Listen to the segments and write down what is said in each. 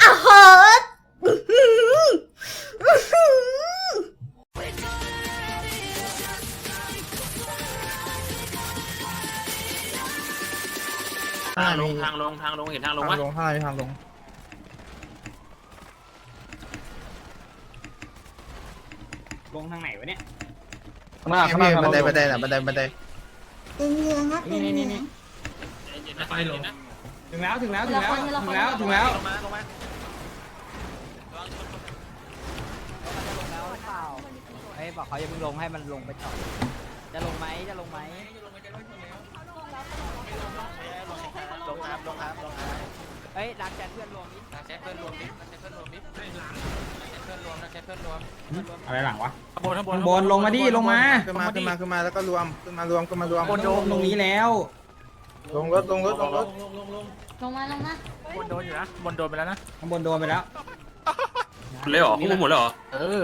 อ้าวโหอื้อหืออื้อหือทางลงทางลงทางลงเห็นทางลงทางวะลงข้างในทางลงลงทางไหนวะเนี่ยข้างหน้าข้างหน้าบันไดบันไดน่ะบันไดบันไดเป็นเหลืองครับเป็นเหลือง ไปลงนะถึงแล้วถึงแล้วถึงแล้วถึงแล้วถึงแล้วลงมาลงมาเฮ้ยบอกเขาอย่าเพิ่งลงให้มันลงไปต่อจะลงไหมจะลงไหมลงครับลงครับลงครับเฮ้ยดักแจนเพื่อนรวมนิดนักแชทเพื่อนรวมดินักแชทเพื่อนรวมดิเพื่อนรวมนักแชทเพื่อนรวมอะไรหลังวะข้างบนข้างบนข้างบนลงมาดิลงมาขึ้นมาขึ้นมาขึ้นมาแล้วก็รวมขึ้นมารวมขึ้นมารวมบนโดมตรงนี้แล้ว ลงรถลงรถลงรถลงมาลงมาบนโดนอยู่นะบนโดนไปแล้วนะข้างบนโดนไปแล้ว เลยเหรอคู่หมดเลยเหรอเออ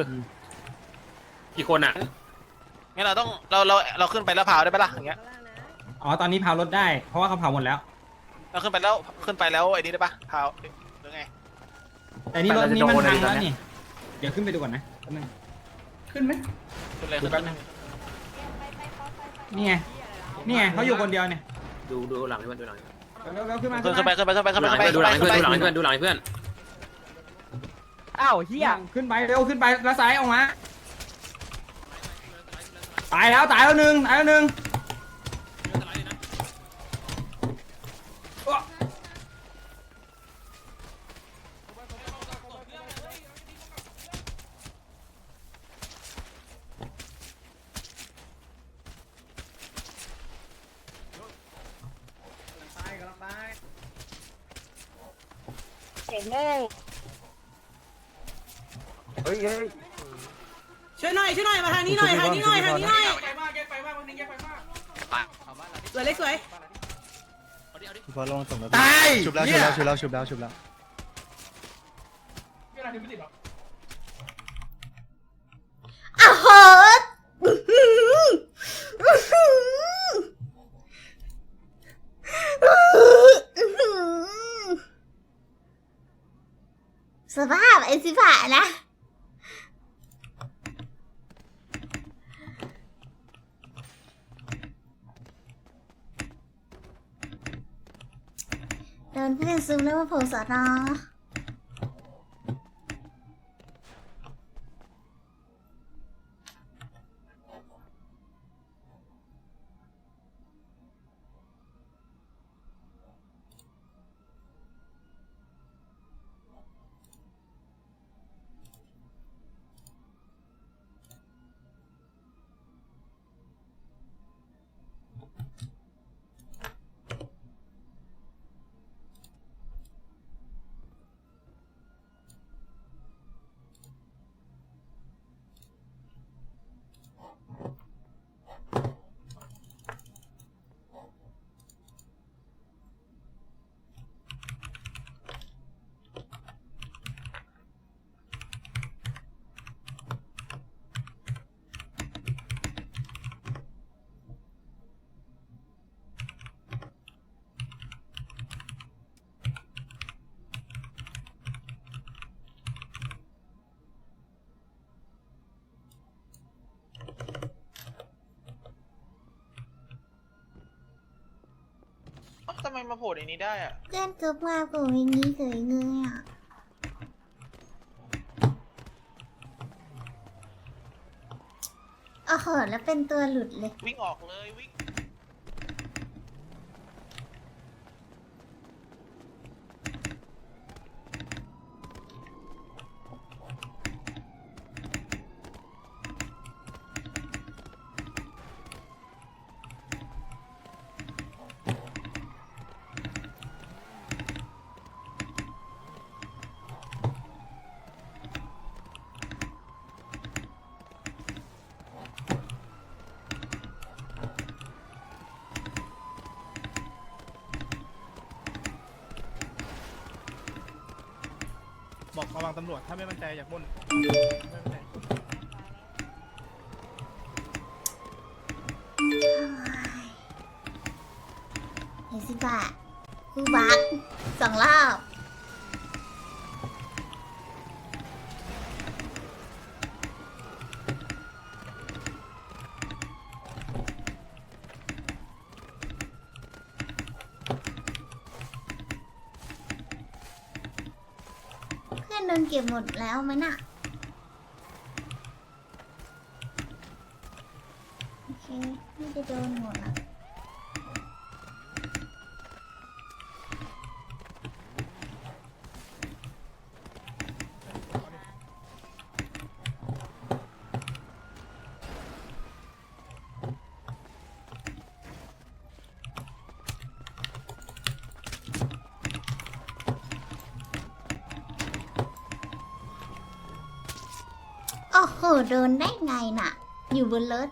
กี่คนอะงั้นเราต้องเราเราเราขึ้นไปแล้วเผาได้ปะล่ะอย่างเงี้ยอ๋อตอนนี้เผารถได้ เพราะว่าเขาเผาหมดแล้ว เราขึ้นไปแล้วขึ้นไปแล้วไอ้นี่ได้ปะเผาหรือไงแต่นี่รถนี้มันพังแล้วนี่ เดี๋ยวขึ้นไปดูก่อนนะแป๊บนึงขึ้นเลยขึ้นเลยนี่ไงนี่ไงเขาอยู่คนเดียวเนี่ย ดูดูหลังให้เพื่อนดูหลังเร็วๆขึ้นมาขึ้นขึ้นไปขึ้นไปขึ้นไปขึ้นไปขึ้นไปดูหลังให้ขึ้เพื่อนนดูหลังให้ไปเพื่อนดูหลังให้เพื่อนอ้าวเฮียขึ้นไปเร็วขึ้นไปแล้วซ้ายออกมาตายแล้วตายแล้วหนึ่งตายแล้วหนึ่ง เฮ้ยเฮ้ยช่วยหน่อยช่วยหน่อยมาทางนี้หน่อยทางนี้หน่อยทางนี้หน่อยสวยเล็กสวยพอลงส่งรถตายชุบแล้วชุบแล้วชุบแล้วชุบแล้วชุบแล้วอ้าวโหอื้อหืออื้อหืออื้อหือ สภาพไอ้สิผ่านะ โดนเพื่อนซึมแล้วมาโผล่สอนอ ทำไมมาโผล่ในนี้ได้อะเพื่อนกบมาผมอย่างนี้เฉยเลยอะโอ้โหแล้วเป็นตัวหลุดเลย วิ่งออกเลยวิ่ง บอกระวังตำรวจถ้าไม่มั่นใจอยากบ่นเฮ้ยสิบะกูบักสองรอบ โดนเก็บหมดแล้วไหมน่ะโอเคไม่ได้โดนหมดอะ โอ้โหเดนได้ไงน่ะ อยู่บนรถ